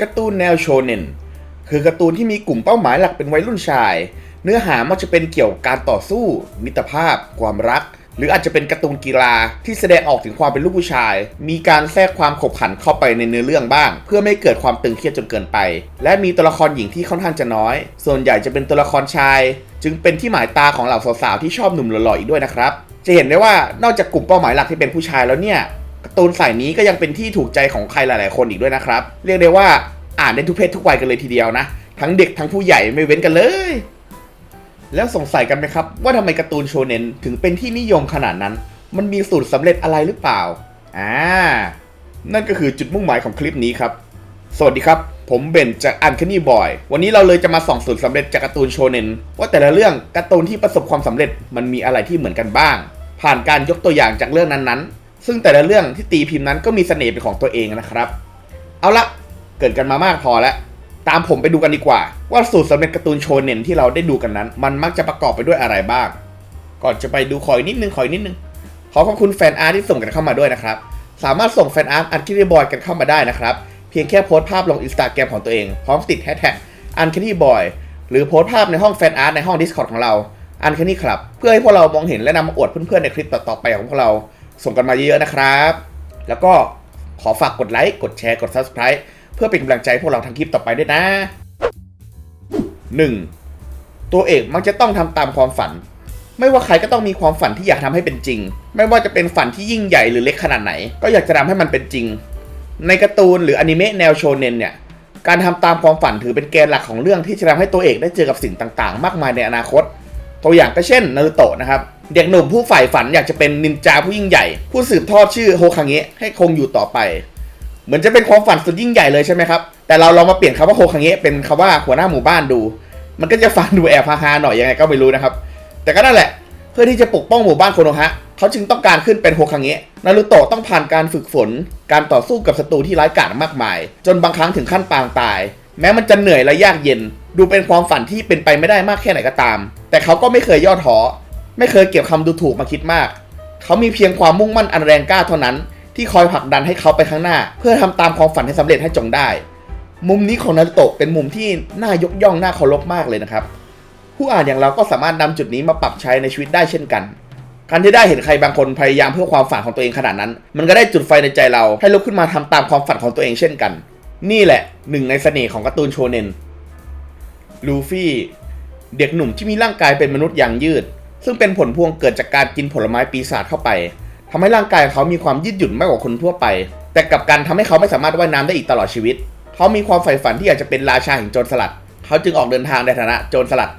การ์ตูนแนวโชเน็นคือการ์ตูนที่มีกลุ่มเป้าหมายหลักเป็นวัยรุ่นชาย เนื้อหามักจะเป็นเกี่ยวกับการต่อสู้ มิตรภาพ ความรัก หรืออาจจะเป็นการ์ตูนกีฬาที่แสดงออกถึงความเป็นลูกผู้ชาย มีการแทรกความขบขันเข้าไปในเนื้อเรื่องบ้าง เพื่อไม่ให้เกิดความตึงเครียดจนเกินไป และมีตัวละครหญิงที่ค่อนข้างจะน้อย ส่วนใหญ่จะเป็นตัวละครชาย จึงเป็นที่หมายตาของเหล่าสาวๆที่ชอบหนุ่มหล่อๆอีกด้วยนะครับจะเห็นได้ว่านอกจากกลุ่มเป้าหมายหลักที่เป็นผู้ชายแล้วเนี่ย การ์ตูนสายนี้ก็ยังเป็นที่ถูกใจของใครหลายๆ คนอีกด้วยนะครับ เรียกได้ว่าอ่านได้ทุกเพศทุกวัยกันเลยทีเดียวนะ ทั้งเด็กทั้งผู้ใหญ่ไม่เว้นกันเลย แล้วสงสัยกันไหมครับ ว่าทำไมการ์ตูนโชเน็นถึงเป็นที่นิยมขนาดนั้น มันมีสูตรสำเร็จอะไรหรือเปล่าอ่านั่นก็คือจุดมุ่งหมายของคลิปนี้ครับ สวัสดีครับ ผมเบนจากอันคนี่บอย วันนี้เราเลยจะมาส่องสูตรสำเร็จจากการ์ตูนโชเน็นว่าแต่ละเรื่องการ์ตูนที่ประสบความสำเร็จมันมีอะไรที่เหมือนกันบ้าง ผ่านการยกตัวอย่างจากเรื่องนั้นๆ ซึ่งแต่ละเรื่องที่ตีพิมพ์นั้นก็มีเสน่ห์เป็นของตัวเองนะครับ เอาละเกิดกันมามากพอแล้ว ตามผมไปดูกันดีกว่า ว่าสูตรสำเร็จการ์ตูนโชเน็นที่เราได้ดูกันนั้น มันมักจะประกอบไปด้วยอะไรบ้าง ก่อนจะไปดูขออีกนิดนึงขออีกนิดนึง ขอขอบคุณแฟนอาร์ตที่ส่งกันเข้ามาด้วยนะครับ สามารถส่งแฟนอาร์ตอันคิดบอยกันเข้ามาได้นะครับ เพียงแค่โพสต์ภาพลงอินสตาแกรมของตัวเองพร้อมติดแฮชแท็กอันคิดบอยหรือโพสต์ภาพในห้องแฟนอาร์ตในห้อง Discord ของเราอันคิดครับ เพื่อให้พวกเรามองเห็นและนำมาอวดเพื่อนๆในคลิปต่อๆไปของพวกเรา ส่งกันมาเยอะๆนะครับ แล้วก็ขอฝากกดไลค์กดแชร์กด Subscribe เพื่อเป็นกำลังใจพวกเราทำคลิปต่อไปด้วยนะ 1. ตัวเอกมักจะต้องทำตามความฝัน ไม่ว่าใครก็ต้องมีความฝันที่อยากทำให้เป็นจริง ไม่ว่าจะเป็นฝันที่ยิ่งใหญ่หรือเล็กขนาดไหน ก็อยากจะทำให้มันเป็นจริง ในการ์ตูนหรืออนิเมะแนวโชเนนเนี่ยการทำตามความฝันถือเป็นแกนหลักของเรื่องที่จะทำให้ตัวเอกได้เจอกับสิ่งต่างๆ มากมายในอนาคต ตัวอย่างก็เช่นนารูโตะนะครับ เด็กหนุ่มผู้ใฝ่ฝันอยากจะเป็นนินจาผู้ยิ่งใหญ่ ผู้สืบทอดชื่อโฮคางเงะให้คงอยู่ต่อไป เหมือนจะเป็นความฝันสุดยิ่งใหญ่เลยใช่ไหมครับ แต่เราลองมาเปลี่ยนคำว่าโฮคางเงะเป็นคำว่าหัวหน้าหมู่บ้านดู มันก็จะฟังดูแอบฮาๆหน่อยยังไงก็ไม่รู้นะครับ แต่ก็นั่นแหละ เพื่อที่จะปกป้องหมู่บ้านโคโนฮะเขาจึงต้องการขึ้นเป็นโฮคางเงะนารูโตะต้องผ่านการฝึกฝน การต่อสู้กับศัตรูที่ร้ายกาจมากมาย จนบางครั้งถึงขั้นปางตาย แม้มันจะเหนื่อยและยากเย็น ดูเป็นความฝันที่เป็นไปไม่ได้มากแค่ไหนก็ตาม แต่เขาก็ไม่เคยย่อท้อ ไม่เคยเก็บคำดูถูกมาคิดมาก เขามีเพียงความมุ่งมั่นอันแรงกล้าเท่านั้น ที่คอยผลักดันให้เขาไปข้างหน้า เพื่อทำตามความฝันให้สำเร็จให้จงได้ มุมนี้ของนารูโตะเป็นมุมที่น่ายกย่องน่าเคารพมากเลยนะครับ ผู้อ่านอย่างเราก็สามารถนำจุดนี้มาปรับใช้ในชีวิตได้เช่นกันการที่ได้เห็นใครบางคนพยายามเพื่อความฝันของตัวเองขนาดนั้น มันก็ได้จุดไฟในใจเรา ให้ลุกขึ้นมาทำตามความฝันของตัวเองเช่นกัน นี่แหละหนึ่งในเสน่ห์ของการ์ตูนโชเนนลูฟี่ เด็กหนุ่มที่มีร่างกายเป็นมนุษย์อย่างยืด ซึ่งเป็นผลพวงเกิดจากการกินผลไม้ปีศาจเข้าไปทำให้ร่างกายเขามีความยืดหยุ่นมากกว่าคนทั่วไป แต่กับกันทำให้เขาไม่สามารถว่ายน้ำได้อีกตลอดชีวิต เขามีความใฝ่ฝันที่อยากจะเป็นราชาแห่งโจรสลัด เขาจึงออกเดินทางในฐานะโจรสลัด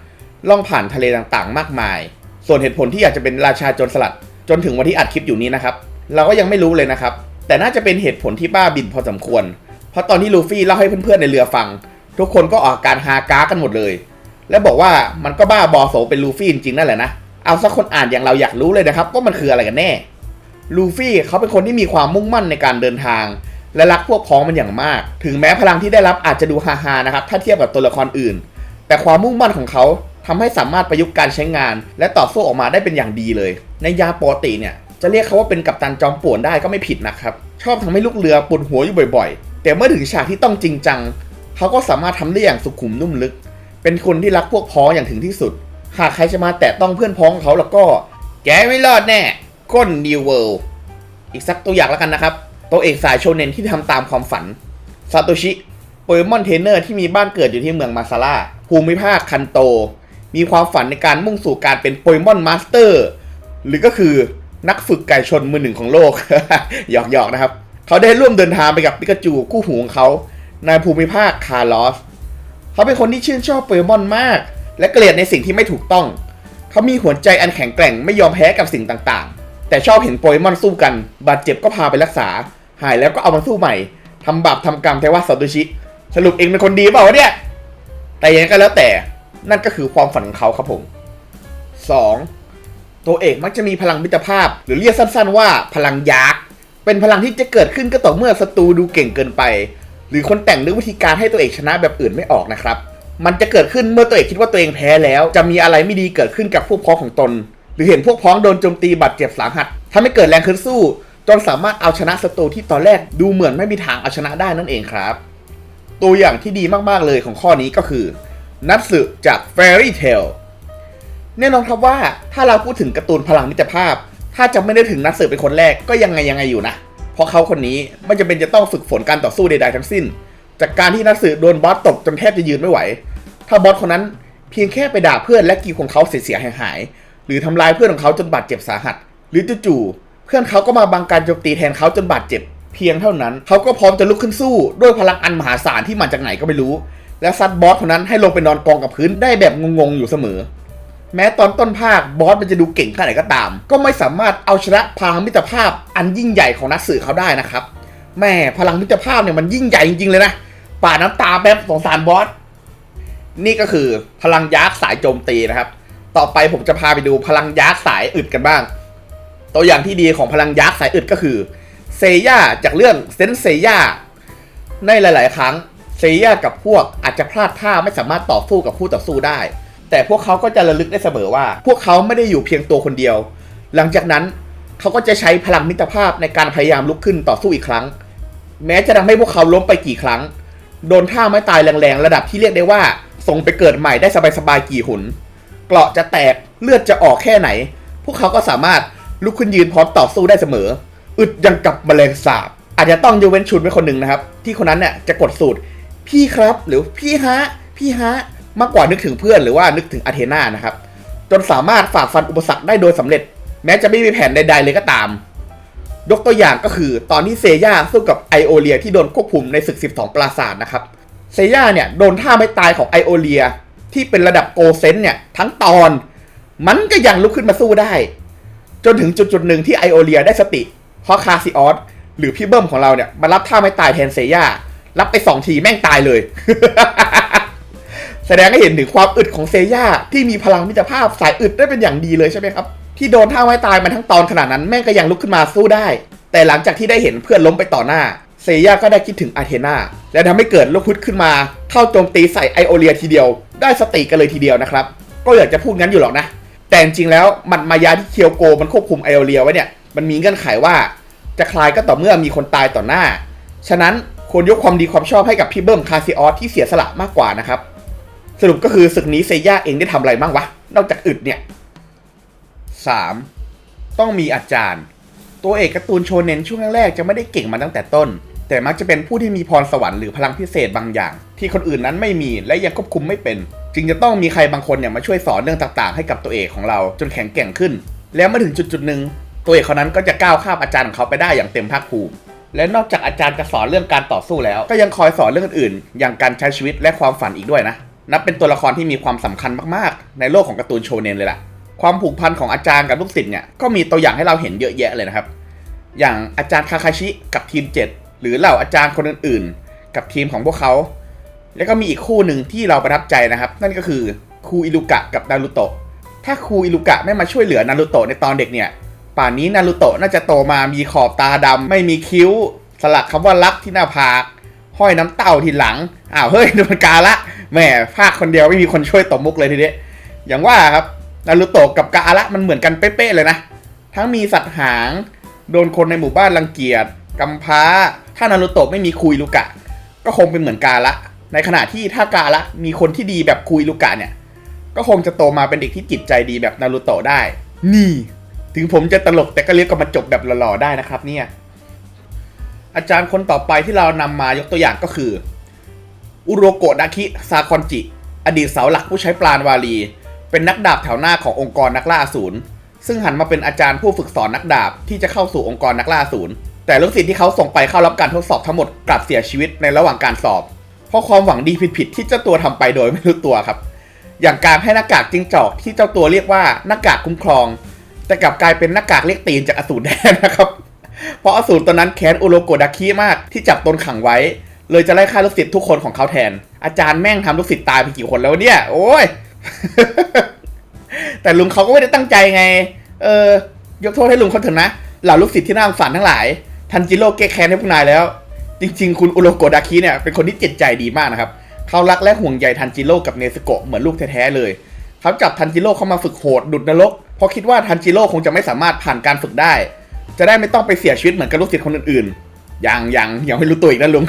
ล่องผ่านทะเลต่างๆ มากมาย ส่วนเหตุผลที่อยากจะเป็นราชาโจรสลัด จนถึงวันที่อัดคลิปอยู่นี้นะครับ เราก็ยังไม่รู้เลยนะครับ แต่น่าจะเป็นเหตุผลที่บ้าบินพอสมควร เพราะตอนที่ลูฟี่เล่าให้เพื่อนๆในเรือฟัง ทุกคนก็ออกอาการฮาก้ากันหมดเลย และบอกว่ามันก็บ้าบอโสเป็นลูฟี่จริงๆนั่นแหละนะ เอาสักคนอ่านอย่างเราอยากรู้เลยนะครับว่ามันคืออะไรกันแน่ ลูฟี่เขาเป็นคนที่มีความมุ่งมั่นในการเดินทาง และรักพวกพ้องมันอย่างมาก ถึงแม้พลังที่ได้รับอาจจะดูฮาๆนะครับถ้าเทียบกับตัวละครอื่น แต่ความมุ่งมั่นของเขาทำให้สามารถประยุกต์การใช้งาน และต่อสู้ออกมาได้เป็นอย่างดีเลย ในยาปกติเนี่ยจะเรียกเขาว่าเป็นกัปตันจอมป่วนได้ก็ไม่ผิดนะครับ ชอบทำให้ลูกเรือปวดหัวอยู่บ่อยๆ แต่เมื่อถึงฉากที่ต้องจริงจัง เขาก็สามารถทำได้อย่างสุขุมนุ่มลึก เป็นคนที่รักพวกพ้องอย่างถึงที่สุด หากใครจะมาแตะต้องเพื่อนพ้องเขาแล้วก็แกไม่รอดแน่ก้นนิวเวิลด์อีกสักตัวอย่างแล้วกันนะครับ ตัวเอกสายโชเนนที่ทำตามความฝันซาโตชิโปเกมอนเทรนเนอร์ที่มีบ้านเกิดอยู่ที่เมืองมาซาร่าภูมิภาคคันโต มีความฝันในการมุ่งสู่การเป็นโปเกมอนมาสเตอร์ หรือก็คือนักฝึกไก่ชนมือหนึ่งของโลก หยอกๆนะครับ เขาได้ร่วมเดินทางไปกับปิกาจูคู่หูของเขาในภูมิภาคคาร์ลอส เขาเป็นคนที่ชื่นชอบโปเกมอนมาก และเกลียดในสิ่งที่ไม่ถูกต้อง เขามีหัวใจอันแข็งแกร่งไม่ยอมแพ้กับสิ่งต่างๆ แต่ชอบเห็นโปเกมอนสู้กัน บาดเจ็บก็พาไปรักษา หายแล้วก็เอามาสู้ใหม่ทำบาปทำกรรมแทว่าซาโตชิ สรุปเองเป็นคนดีเปล่าวะเนี่ย แต่ยังไงก็แล้วแต่ นั่นก็คือความฝันของเขาครับผม 2. ตัวเอกมักจะมีพลังมิตรภาพ หรือเรียกสั้นๆว่าพลังยักษ์ เป็นพลังที่จะเกิดขึ้นก็ต่อเมื่อศัตรูดูเก่งเกินไป หรือคนแต่งนึกวิธีการให้ตัวเอกชนะแบบอื่นไม่ออกนะครับ มันจะเกิดขึ้นเมื่อตัวเอกคิดว่าตัวเองแพ้แล้ว จะมีอะไรไม่ดีเกิดขึ้นกับพวกพ้องของตน หรือเห็นพวกพ้องโดนโจมตีบาดเจ็บสาหัสทำให้เกิดแรงขึ้นสู้ จนสามารถเอาชนะศัตรูที่ตอนแรกดูเหมือนไม่มีทางเอาชนะได้นั่นเองครับ ตัวอย่างที่ดีมากๆเลยของข้อนี้ก็คือนัตสึจาก Fairy Tail แน่นอนครับว่าถ้าเราพูดถึงการ์ตูนพลังมิตรภาพ ถ้าจะไม่ได้ถึงนัตสึเป็นคนแรกก็ยังไงยังไงอยู่นะเพราะเขาคนนี้ไม่จำเป็นจะต้องฝึกฝนการต่อสู้ใดๆทั้งสิ้น จากการที่นัตสึโดนบอสตบจนแทบจะยืนไม่ไหว ถ้าบอสคนนั้นเพียงแค่ไปด่าเพื่อนและกีของเขาเสียหายหาย หรือทำลายเพื่อนของเขาจนบาดเจ็บสาหัส หรือจู่ๆเพื่อนเขาก็มาบังการโจมตีแทนเขาจนบาดเจ็บ เพียงเท่านั้น เขาก็พร้อมจะลุกขึ้นสู้ด้วยพลังอันมหาศาลที่มาจากไหนก็ไม่รู้ และซัดบอสคนนั้นให้ลงไปนอนกองกับพื้นได้แบบงงๆอยู่เสมอ แม้ตอนต้นภาคบอสมันจะดูเก่งแค่ไหนก็ตาม ก็ไม่สามารถเอาชนะพลังมิตรภาพอันยิ่งใหญ่ของนักสื่อเขาได้นะครับแม่พลังมิตรภาพเนี่ยมันยิ่งใหญ่จริงๆเลยนะป่าน้ำตาแบบสงสารบอส นี่ก็คือพลังยักษ์สายโจมตีนะครับ ต่อไปผมจะพาไปดูพลังยักษ์สายอึดกันบ้าง ตัวอย่างที่ดีของพลังยักษ์สายอึดก็คือเซย่าจากเรื่องเซนเซย่าในหลาย ๆ ครั้งเซย่ากับพวกอาจจะพลาดท่าไม่สามารถต่อสู้กับคู่ต่อสู้ได้ แต่พวกเขาก็จะระลึกได้เสมอว่า พวกเขาไม่ได้อยู่เพียงตัวคนเดียว หลังจากนั้นเขาก็จะใช้พลังมิตรภาพในการพยายามลุกขึ้นต่อสู้อีกครั้ง แม้จะทำให้พวกเขาล้มไปกี่ครั้ง โดนท่าไม้ตายแรง ๆ ระดับที่เรียกได้ว่า ส่งไปเกิดใหม่ได้สบายๆกี่หุนเกราะจะแตกเลือดจะออกแค่ไหน พวกเขาก็สามารถลุกขึ้นยืนพร้อมต่อสู้ได้เสมอ อึดยังกับแมลงสาบ อาจจะต้องยกเว้นชุดไว้คนหนึ่งนะครับ ที่คนนั้นเนี่ยจะกดสูตร พี่ครับหรือพี่ฮะ พี่ฮะ มากกว่านึกถึงเพื่อนหรือว่านึกถึงอาเทนานะครับ จนสามารถฝ่าฟันอุปสรรคได้โดยสำเร็จ แม้จะไม่มีแผนใด ๆ เลยก็ตาม ยกตัวอย่างก็คือตอนที่เซย่าสู้กับไอโอเลียที่โดนควบคุมในศึก 12 ปราสาทนะครับ เซย่าเนี่ยโดนท่าไม่ตายของไอโอเลีย ที่เป็นระดับโกเซนเนี่ยทั้งตอน มันก็ยังลุกขึ้นมาสู้ได้ จนถึงจุดจุดหนึ่งที่ไอโอเลียได้สติเพราะคาซิออสหรือพี่เบิ้มของเราเนี่ยมารับท่าไม่ตายแทนเซย่ารับไปสองทีแม่งตายเลย แสดงให้เห็นถึงความอึดของเซย่าที่มีพลังมิตรภาพสายอึดได้เป็นอย่างดีเลยใช่ไหมครับที่โดนท่าไม้ตายมาทั้งตอนขนาดนั้นแม่งก็ยังลุกขึ้นมาสู้ได้ แต่หลังจากที่ได้เห็นเพื่อนล้มไปต่อหน้า เซย่าก็ได้คิดถึงอาเทนาและทำให้เกิดลูกพุดขึ้นมา เข้าโจมตีใส่ไอโอเลียทีเดียว ได้สติกันเลยทีเดียวนะครับ ก็อยากจะพูดงั้นอยู่หรอกนะ แต่จริงแล้วมัดมายาที่เคียวโกมันควบคุมไอโอเลียไว้เนี่ย มันมีเงื่อนไขว่า จะคลายก็ต่อเมื่อมีคนตายต่อหน้า ฉะนั้นควรยกความดีความชอบให้กับพี่เบิ้มคาซิออสที่เสียสละมากกว่านะครับ สรุปก็คือศึกนี้เซย่าเองได้ทำอะไรบ้างวะ นอกจากอึดเนี่ย 3. ต้องมีอาจารย์ ตัวเอกการ์ตูนโชเนนช่วงแรกๆจะไม่ได้เก่งมาตั้งแต่ต้น แต่มักจะเป็นผู้ที่มีพรสวรรค์หรือพลังพิเศษบางอย่าง ที่คนอื่นนั้นไม่มีและยังควบคุมไม่เป็น จึงจะต้องมีใครบางคนเนี่ยมาช่วยสอนเรื่องต่างๆ ให้กับตัวเอกของเราจนแข็งแกร่งขึ้น แล้วมื่อถึงจุดๆหนึ่งตัวเอกคนนั้นก็จะก้าวข้ามอาจารย์ของเขาไปได้อย่างเต็มภาคภูมิและนอกจากอาจารย์จะสอนเรื่องการต่อสู้แล้ว ก็ยังคอยสอนเรื่องอื่นๆ อย่างการใช้ชีวิตและความฝันอีกด้วยนะ นับเป็นตัวละครที่มีความสำคัญมากๆ ในโลกของการ์ตูนโชเนนเลยล่ะ ความผูกพันของอาจารย์กับลูกศิษย์เนี่ย ก็มีตัวอย่างให้เราเห็นเยอะแยะเลยนะครับ อย่างอาจารย์คาคาชิกับทีม 7 หรือเหล่าอาจารย์คนอื่นๆ กับทีมของพวกเขา แล้วก็มีอีกคู่หนึ่งที่เราประทับใจนะครับ นั่นก็คือครูอิลุกะกับนารุโตะถ้าครูอิลุกะไม่มาช่วยเหลือนารุโตะในตอนเด็กเนี่ย ป่านนี้นารุโตะน่าจะโตมามีขอบตาดำไม่มีคิ้ว สลักคำว่ารักที่หน้าผากห้อยน้ำเต้าที่หลังอ้าวเฮ้ยดูมันกาละแหม่ภาคคนเดียวไม่มีคนช่วยตบมุกเลยทีเดียอย่างว่าครับนารุโตะกับกาละมันเหมือนกันเป๊ะๆเลยนะทั้งมีสัตว์หาง โดนคนในหมู่บ้านรังเกียจ กำพร้า ถ้านารุโตะไม่มีคุยลูกะ ก็คงเป็นเหมือนกาละ ในขณะที่ถ้ากาละมีคนที่ดีแบบคุยลูกะเนี่ย ก็คงจะโตมาเป็นเด็กที่จิตใจดีแบบนารุโตะได้ นี่ ถึงผมจะตลกแต่ก็เรียกก็มาจบแบบหล่อๆได้นะครับ เนี่ย อาจารย์คนต่อไปที่เรานำมายกตัวอย่างก็คือ อุโรโกะดาคิซาคอนจิ อดีตเสาหลักผู้ใช้ปราณวาลี เป็นนักดาบแถวหน้าขององค์กรนักล่าอสูรซึ่งหันมาเป็นอาจารย์ผู้ฝึกสอนนักดาบที่จะเข้าสู่องค์กรนักล่าอสูร แต่ลูกศิษย์ที่เขาส่งไปเข้ารับการทดสอบทั้งหมดกลับเสียชีวิตในระหว่างการสอบ เพราะความหวังดีผิดๆที่เจ้าตัวทำไปโดยไม่รู้ตัวครับ อย่างการให้หน้ากากจิ้งจอกที่เจ้าตัวเรียกว่าหน้ากากคุ้มครอง แต่กลับกลายเป็นหน้ากากเรียกตีนจากอสูรแทนนะครับ เพราะอสูรตอนนั้นแค้นอุโรโกดาคิมากที่จับตนขังไว้ เลยจะไล่ฆ่าลูกศิษย์ทุกคนของเขาแทน อาจารย์แม่งทำลูกศิษย์ตายไปกี่คนแล้วเนี่ย โอ้ย แต่ลุงเขาก็ไม่ได้ตั้งใจไง เออ ยกโทษให้ลุงเขาเถอะนะ เหล่าลูกศิษย์ที่น่าสงสารทั้งหลาย ทันจิโร่แก้แค้นให้พวกนายแล้ว จริง ๆ คุณอุโรโกดาคิเนี่ยเป็นคนที่จิตใจดีมากนะครับเขารักและห่วงใยทันจิโร่กับเนสโกะเหมือนลูกแท้ๆเลยเขาจับทันจิโร่เข้ามาฝึกโหดดุดนรกเพราะคิดว่าทันจิโร่คงจะไม่สามารถผ่านการฝึกได้ จะได้ไม่ต้องไปเสียชีวิตเหมือนกับลูกศิษย์คนอื่นๆอยังยังยังไม่รู้ตัวอีกนะลุง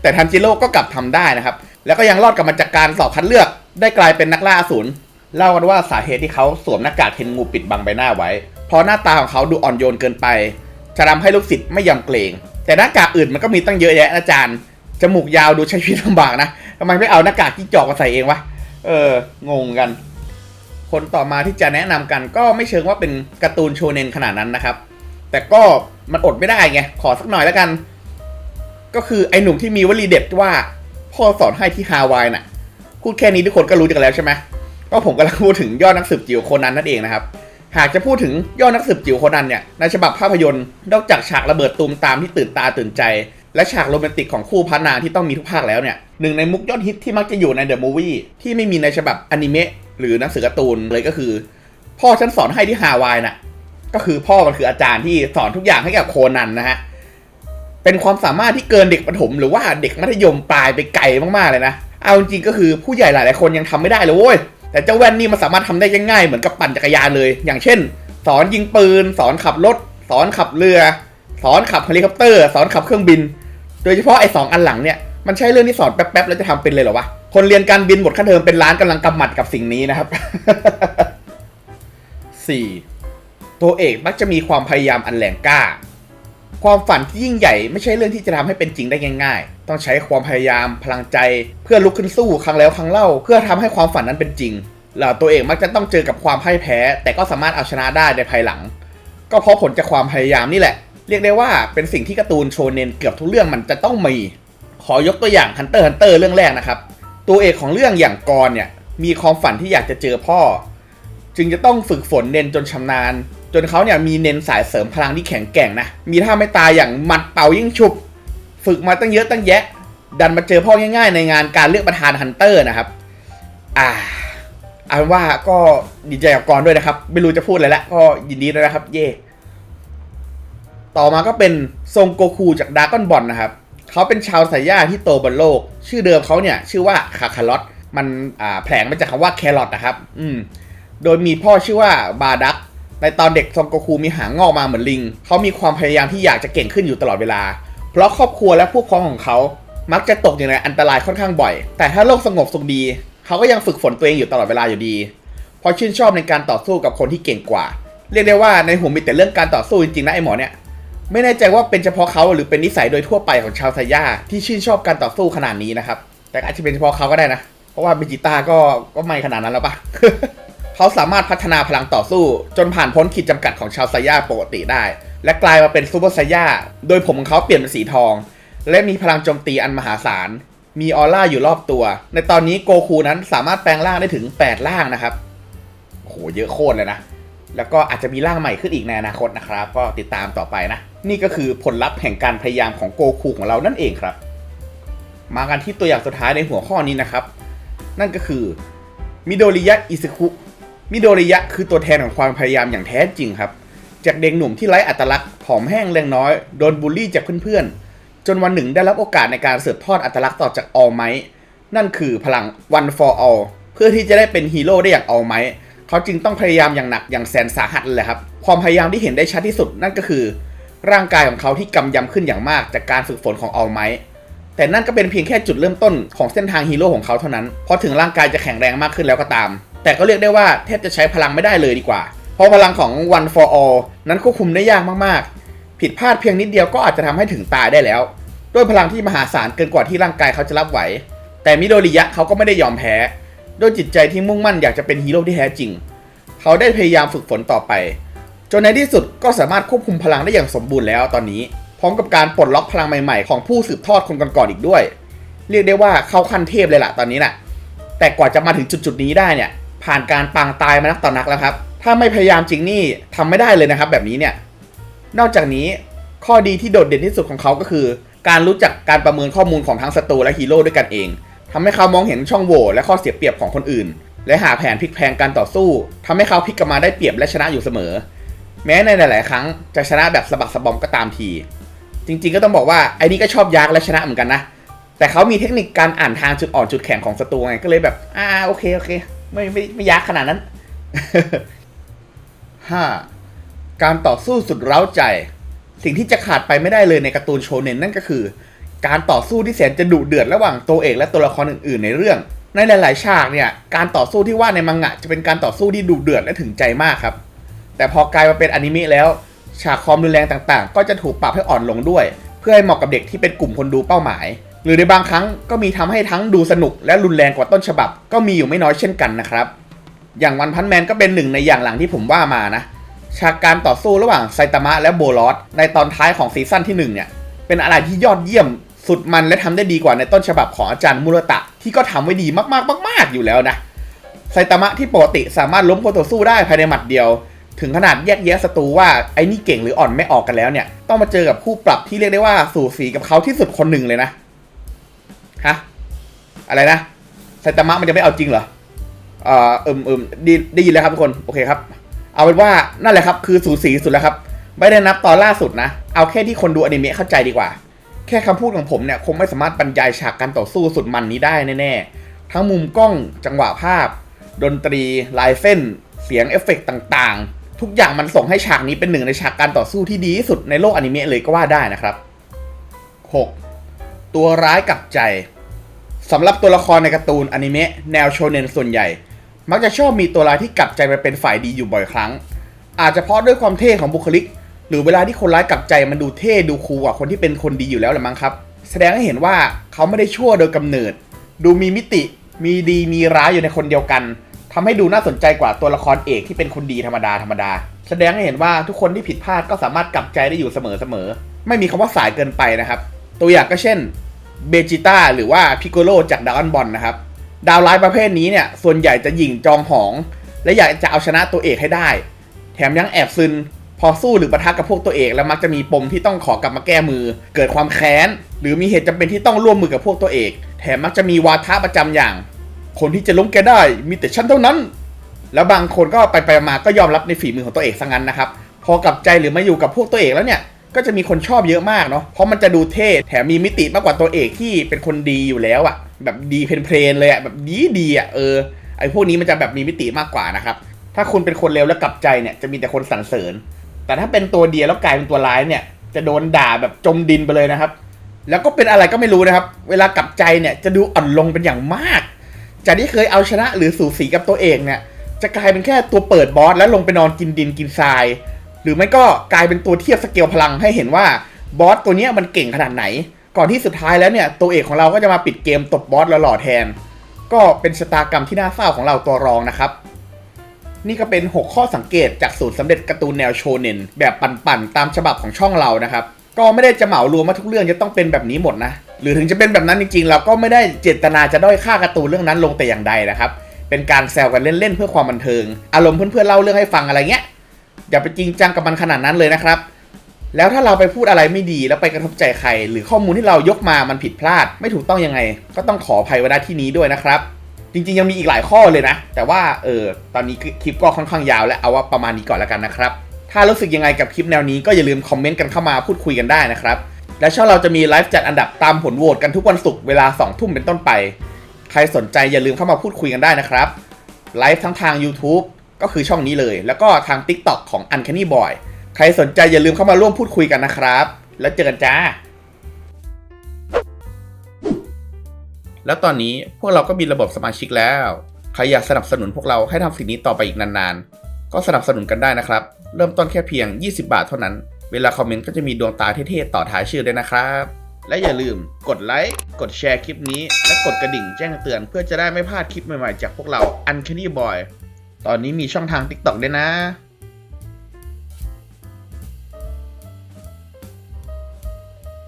แต่ทันจิโร่ก็กลับทำได้นะครับ แล้วก็ยังรอดกลับมาจากการสอบคัดเลือก ได้กลายเป็นนักล่าอสูรเล่ากันว่าสาเหตุที่เขาสวมหน้ากากเทนงูปิดบังใบหน้าไว้ เพราะหน้าตาของเขาดูอ่อนโยนเกินไป จะทำให้ลูกศิษย์ไม่ยำเกรง แต่หน้ากากอื่นมันก็มีตั้งเยอะแยะอาจารย์ จมูกยาวดูใช้ชีวิตลำบากนะทำไมไม่เอาหน้ากากที่จอกมาใส่เองวะ เออ งงกัน คนต่อมาที่จะแนะนำกันก็ไม่เชิงว่าเป็นการ์ตูนโชเนนขนาดนั้นนะครับ แต่ก็มันอดไม่ได้ไง ขอสักหน่อยแล้วกัน ก็คือไอ้หนุ่มที่มีวลีเด็ดว่าพ่อสอนให้ที่ฮาวายน่ะ พูดแค่นี้ทุกคนก็รู้กันแล้วใช่ไหมก็ผมกำลังพูดถึงยอดนักสืบจิ๋วโคนันนั่นเองนะครับ หากจะพูดถึงยอดนักสืบจิ๋วโคนันเนี่ยในฉบับภาพยนตร์นอกจากฉากระเบิดตูมตามที่ตื่นตาตื่นใจ และฉากโรแมนติกของคู่พระนางที่ต้องมีทุกภาคแล้วเนี่ยหนึ่งในมุกยอดฮิตที่มักจะอยู่ในเดอะมูฟวี่ที่ไม่มีในฉบับอนิเมะหรือหนังสือการ์ตูนเลยก็คือ พ่อฉันสอนให้ที่ฮาวายน่ะก็คือพ่อมันคืออาจารย์ที่สอนทุกอย่างให้กับโคนันนะฮะเป็นความสามารถที่เกินเด็กประถม หรือว่าเด็กมัธยมปลายไปไกลมากๆเลยนะเอาจริงก็คือผู้ใหญ่หลายๆคนยังทำไม่ได้เลยเว้ย แต่เจ้าแว่นนี่มันสามารถทำได้ง่ายๆเหมือนกับปั่นจักรยานเลย อย่างเช่น สอนยิงปืน สอนขับรถ สอนขับเรือ สอนขับเฮลิคอปเตอร์ สอนขับเครื่องบิน โดยเฉพาะไอ้สองอันหลังเนี่ยมันใช่เรื่องที่สอนแป๊บๆแล้วจะทำเป็นเลยเหรอวะ คนเรียนการบินหมดค่าเทอมเป็นล้านกำลังกำหมัดกับสิ่งนี้นะครับ 4. ตัวเอกมักจะมีความพยายามอันแรงกล้า ความฝันที่ยิ่งใหญ่ไม่ใช่เรื่องที่จะทำให้เป็นจริงได้ง่าย ต้องใช้ความพยายามพลังใจ เพื่อลุกขึ้นสู้ครั้งแล้วครั้งเล่า เพื่อทำให้ความฝันนั้นเป็นจริงเหล่าตัวเอกมักจะต้องเจอกับความพ่ายแพ้ แต่ก็สามารถเอาชนะได้ในภายหลัง ก็เพราะผลจากความพยายามนี่แหละ เรียกได้ว่าเป็นสิ่งที่การ์ตูนโชเนนเกือบทุกเรื่องมันจะต้องมี ขอยกตัวอย่าง Hunter x Hunter เรื่องแรกนะครับ ตัวเอกของเรื่องอย่างกรเนี่ยมีความฝันที่อยากจะเจอพ่อ จึงจะต้องฝึกฝนเน้นจนชำนาญ จนเขาเนี่ยมีเน้นสายเสริมพลังที่แข็งแกร่งนะมีท่าไม่ตายอย่างหมัดเป่ายิ่งฉุบ ฝึกมาตั้งเยอะตั้งแยะ ดันมาเจอพ่อง่ายๆ ในงานการเลือกประธานฮันเตอร์นะครับ อ่าเอาเป็นว่าก็ดีใจกับกรด้วยนะครับ ไม่รู้จะพูดอะไรละก็ยินดีด้วยนะครับ เย่ต่อมาก็เป็นทรงโกคูจากดากอนบอลนะครับเขาเป็นชาวสายาที่โตบนโลก ชื่อเดิมเขาเนี่ย ชื่อว่าคาคาลอตมันอ่าแผลงมาจากคำว่าแครอทนะครับ อืม โดยมีพ่อชื่อว่าบาดักในตอนเด็กซองโกคูมีหางงอกมาเหมือนลิง เขามีความพยายามที่อยากจะเก่งขึ้นอยู่ตลอดเวลา เพราะครอบครัวและพวกพ้องของเขา มักจะตกอยู่ในอันตรายค่อนข้างบ่อย แต่ถ้าโลกสงบสุขดี เขาก็ยังฝึกฝนตัวเองอยู่ตลอดเวลาอยู่ดี เพราะชื่นชอบในการต่อสู้กับคนที่เก่งกว่า เรียกได้ว่าในหัวมีแต่เรื่องการต่อสู้จริงๆนะไอหมอเนี่ย ไม่แน่ใจว่าเป็นเฉพาะเขาหรือเป็นนิสัยโดยทั่วไปของชาวไซย่าที่ชื่นชอบการต่อสู้ขนาดนี้นะครับ แต่อาจจะเป็นเฉพาะเขาก็ได้นะ เพราะว่าเบจิต้าก็ก็ไม่ขนาดนั้นแล้วปะ เขาสามารถพัฒนาพลังต่อสู้ จนผ่านพ้นขีดจำกัดของชาวไซย่าปกติได้ และกลายมาเป็นซูเปอร์ไซย่าโดยผมของเขาเปลี่ยนเป็นสีทอง และมีพลังโจมตีอันมหาศาล มีออร่าอยู่รอบตัว ในตอนนี้โกคูนั้นสามารถแปลงร่างได้ถึง 8 ร่างนะครับโหเยอะโคตรเลยนะ แล้วก็อาจจะมีร่างใหม่ขึ้นอีกในอนาคตนะครับ ก็ติดตามต่อไปนะ นี่ก็คือผลลัพธ์แห่งการพยายามของโกคูของเรานั่นเองครับ มากันที่ตัวอย่างสุดท้ายในหัวข้อนี้นะครับ นั่นก็คือมิโดริยะอิซึคุ มิโดริยะคือตัวแทนของความพยายามอย่างแท้จริงครับ จากเด็กหนุ่มที่ไร้อัตลักษณ์ผอมแห้งแรงน้อย โดนบูลลี่จากเพื่อนๆ จนวันหนึ่งได้รับโอกาสในการสืบทอดอัตลักษณ์ต่อจากออลไมนั่นคือพลัง One for All เพื่อที่จะได้เป็นฮีโร่ได้อย่างออลไมเขาจึงต้องพยายามอย่างหนักอย่างแสนสาหัสเลยครับ ความพยายามที่เห็นได้ชัดที่สุดนั่นก็คือ ร่างกายของเขาที่กำยำขึ้นอย่างมากจากการฝึกฝนของออลไมแต่นั่นก็เป็นเพียงแค่จุดเริ่มต้นของเส้นทางฮีโร่ของเขาเท่านั้น เพราะถึงร่างกายจะแข็งแรงมากขึ้นแล้วก็ตาม แต่ก็เรียกได้ว่าแทบจะใช้พลังไม่ได้เลยดีกว่า เพราะพลังของ One for All นั้นควบคุมได้ยากมากๆ ผิดพลาดเพียงนิดเดียวก็อาจจะทำให้ถึงตายได้แล้ว ด้วยพลังที่มหาศาลเกินกว่าที่ร่างกายเขาจะรับไหว แต่มิโดริยะเขาก็ไม่ได้ยอมแพ้ ด้วยจิตใจที่มุ่งมั่นอยากจะเป็นฮีโร่ที่แท้จริง เขาได้พยายามฝึกฝนต่อไป จนในที่สุดก็สามารถควบคุมพลังได้อย่างสมบูรณ์แล้วตอนนี้ พร้อมกับการปลดล็อกพลังใหม่ๆ ของผู้สืบทอดคนก่อนๆอีกด้วย เรียกได้ว่าเข้าขั้นเทพเลยล่ะตอนนี้น่ะแต่กว่าจะมาถึงจุดๆนี้ได้เนี่ย ผ่านการปางตายมานักต่อนักแล้วครับ ถ้าไม่พยายามจริงนี่ทำไม่ได้เลยนะครับ แบบนี้เนี่ย นอกจากนี้ข้อดีที่โดดเด่นที่สุดของเขาก็คือ การรู้จักการประเมินข้อมูลของทั้งศัตรูและฮีโร่ด้วยกันเองทำให้เขามองเห็นช่องโหว่และข้อเสียเปรียบของคนอื่น และหาแผนพลิกแพลงการต่อสู้ทำให้เขาพลิกกลับมาได้เปรียบและชนะอยู่เสมอ แม้ในหลาย ๆ ครั้งจะชนะแบบสะบักสะบอมก็ตามที จริง ๆ ก็ต้องบอกว่าไอ้นี่ก็ชอบยักและชนะเหมือนกันนะแต่เขามีเทคนิคการอ่านทางจุดอ่อนจุดแข็งของศัตรูไงก็เลยแบบ อ่าโอเคโอเค ไม่ไม่ไม่ยักขนาดนั้น 5. การต่อสู้สุดเร้าใจ สิ่งที่จะขาดไปไม่ได้เลยในการ์ตูนโชเน็นนั่นก็คือ การต่อสู้ที่แสนจะดุเดือดระหว่างตัวเอกและตัวละครอื่นๆ ในเรื่อง ในหลาย ๆ ฉากเนี่ย การต่อสู้ที่ว่าในมังงะจะเป็นการต่อสู้ที่ดุเดือดและถึงใจมากครับ แต่พอกลายมาเป็นอนิเมะแล้ว ฉากความรุนแรงต่างๆ ก็จะถูกปรับให้อ่อนลงด้วย เพื่อให้เหมาะกับเด็กที่เป็นกลุ่มคนดูเป้าหมาย หรือในบางครั้งก็มีทำให้ทั้งดูสนุกและรุนแรงกว่าต้นฉบับ ก็มีอยู่ไม่น้อยเช่นกันนะครับ อย่างวันพันแมนก็เป็นหนึ่งในอย่างหลังที่ผมว่ามานะ ฉากการต่อสู้ระหว่างไซตามะและโบลอสในตอนท้ายของซีซั่นที่หนึ่งเนี่ย เป็นอะไรที่ยอดเยี่ยมสุดมันและทำได้ดีกว่าในต้นฉบับของอาจารย์มุรตะ ที่ก็ทำไว้ดีมากๆมากๆอยู่แล้วนะ ไซตามะที่ปกติสามารถล้มคู่ต่อสู้ได้ภายในหมัดเดียว ถึงขนาดแยกแยะศัตรูว่าไอ้นี่เก่งหรืออ่อนไม่ออกกันแล้วเนี่ย ต้องมาเจอกับคู่ปรับที่เรียกได้ว่าสู่สีกับเขาที่สุดคนหนึ่งเลยนะ ฮะอะไรนะไซตามะมันจะไม่เอาจริงเหรอเอ่อเอิมเอิมได้ได้ยินแล้วครับทุกคนโอเคครับ เอาเป็นว่านั่นแหละครับคือสูสีสุดแล้วครับ ไม่ได้นับตอนล่าสุดนะ เอาแค่ที่คนดูอนิเมะเข้าใจดีกว่า แค่คำพูดของผมเนี่ยคงไม่สามารถบรรยายฉากการต่อสู้สุดมันนี้ได้แน่ๆทั้งมุมกล้องจังหวะภาพ ดนตรีลายเส้น เสียงเอฟเฟกต์ต่างๆ ทุกอย่างมันส่งให้ฉากนี้เป็นหนึ่งในฉากการต่อสู้ที่ดีที่สุดในโลกอนิเมะเลยก็ว่าได้นะครับ 6. ตัวร้ายกับใจ สำหรับตัวละครในการ์ตูนอนิเมะแนวโชเนนส่วนใหญ่ มักจะชอบมีตัวร้ายที่กลับใจไปเป็นฝ่ายดีอยู่บ่อยครั้ง อาจจะเพราะด้วยความเท่ของบุคลิก หรือเวลาที่คนร้ายกลับใจมันดูเท่ดูคูลกว่าคนที่เป็นคนดีอยู่แล้วแหละมั้งครับ แสดงให้เห็นว่าเขาไม่ได้ชั่วโดยกำเนิด ดูมีมิติ มีดีมีร้ายอยู่ในคนเดียวกันทำให้ดูน่าสนใจกว่าตัวละครเอกที่เป็นคนดีธรรมดาธรรมดา แสดงให้เห็นว่าทุกคนที่ผิดพลาดก็สามารถกลับใจได้อยู่เสมอๆไม่มีคำว่าสายเกินไปนะครับ ตัวอย่างก็เช่น เบจิต้าหรือว่าพิโกโลจากดาวน์บอลนะครับ ดาวร้ายประเภทนี้เนี่ย ส่วนใหญ่จะหยิ่งจองหอง และอยากจะเอาชนะตัวเอกให้ได้ แถมยังแอบซึน พอสู้หรือปะทะกับพวกตัวเอก แล้วมักจะมีปมที่ต้องขอกลับมาแก้มือ เกิดความแค้น หรือมีเหตุจำเป็นที่ต้องร่วมมือกับพวกตัวเอก แถมมักจะมีวาทะประจำอย่าง คนที่จะล้มแกได้มีแต่ฉันเท่านั้น แล้วบางคนก็ไปไปมาก็ยอมรับในฝีมือของตัวเอกซะงั้นนะครับ พอกลับใจหรือมาอยู่กับพวกตัวเอกแล้วเนี่ย ก็จะมีคนชอบเยอะมากเนาะเพราะมันจะดูเท่แถมมีมิติมากกว่าตัวเอกที่เป็นคนดีอยู่แล้วอะแบบดีเพลนๆเลยอะแบบดีดีอะเออไอพวกนี้มันจะแบบมีมิติมากกว่านะครับถ้าคุณเป็นคนเลวแล้วกลับใจเนี่ยจะมีแต่คนสรรเสริญ แต่ถ้าเป็นตัวเดียแล้วกลายเป็นตัวร้ายเนี่ยจะโดนด่าแบบจมดินไปเลยนะครับ แล้วก็เป็นอะไรก็ไม่รู้นะครับ เวลากลับใจเนี่ยจะดูอ่อนลงเป็นอย่างมาก จากที่เคยเอาชนะหรือสูสีกับตัวเองเนี่ยจะกลายเป็นแค่ตัวเปิดบอสแล้วลงไปนอนกินดินกินทราย หรือไม่ก็กลายเป็นตัวเทียบสเกลพลังให้เห็นว่าบอสตัวนี้มันเก่งขนาดไหน ก่อนที่สุดท้ายแล้วเนี่ยตัวเอกของเราก็จะมาปิดเกมตบบอสหล่อแทน ก็เป็นชะตากรรมที่น่าเศร้าของเราตัวรองนะครับ นี่ก็เป็น 6 ข้อสังเกตจากสูตรสำเร็จการ์ตูนแนวโชเนนแบบปั่นๆตามฉบับของช่องเรานะครับก็ไม่ได้จะเหมารวมว่าทุกเรื่องจะต้องเป็นแบบนี้หมดนะ หรือถึงจะเป็นแบบนั้นจริงๆ เราก็ไม่ได้เจตนาจะด้อยค่าการ์ตูนเรื่องนั้นลงแต่อย่างใดนะครับ เป็นการแซวกันเล่นๆ เพื่อความบันเทิง อารมณ์เพื่อนๆเล่าเรื่องให้ฟังอะไรเงี้ย อย่าไปจริงจังกับมันขนาดนั้นเลยนะครับ แล้วถ้าเราไปพูดอะไรไม่ดีแล้วไปกระทบใจใคร หรือข้อมูลที่เรายกมามันผิดพลาด ไม่ถูกต้องยังไง ก็ต้องขออภัยไว้ณที่นี้ด้วยนะครับ จริงๆยังมีอีกหลายข้อเลยนะ แต่ว่าเออตอนนี้คลิปก็ค่อนข้างยาวแล้วเอาว่าประมาณนี้ก่อนแล้วกันนะครับถ้ารู้สึกยังไงกับคลิปแนวนี้ก็อย่าลืมคอมเมนต์กันเข้ามาพูดคุยกันได้นะครับ และช่องเราจะมีไลฟ์จัดอันดับตามผลโหวตกันทุกวันศุกร์เวลา 2 ทุ่มเป็นต้นไป ใครสนใจอย่าลืมเข้ามาพูดคุยกันได้นะครับ ไลฟ์ทั้งทาง YouTube ก็คือช่องนี้เลย แล้วก็ทาง TikTok ของ Uncanny Boy ใครสนใจอย่าลืมเข้ามาร่วมพูดคุยกันนะครับ แล้วเจอกันจ้า แล้วตอนนี้พวกเราก็มีระบบสมาชิกแล้ว ใครอยากสนับสนุนพวกเราให้ทำสิ่งนี้ต่อไปอีกนานๆ ก็สนับสนุนกันได้นะครับ เริ่มต้นแค่เพียง 20 บาทเท่านั้น เวลาคอมเมนต์ก็จะมีดวงตาเท่ๆต่อท้ายชื่อด้วยนะครับ และอย่าลืมกดไลค์ กดแชร์คลิปนี้ และกดกระดิ่งแจ้งเตือนเพื่อจะได้ไม่พลาดคลิปใหม่ๆ จากพวกเรา Uncanny Boy ตอนนี้มีช่องทาง TikTok ด้วยนะ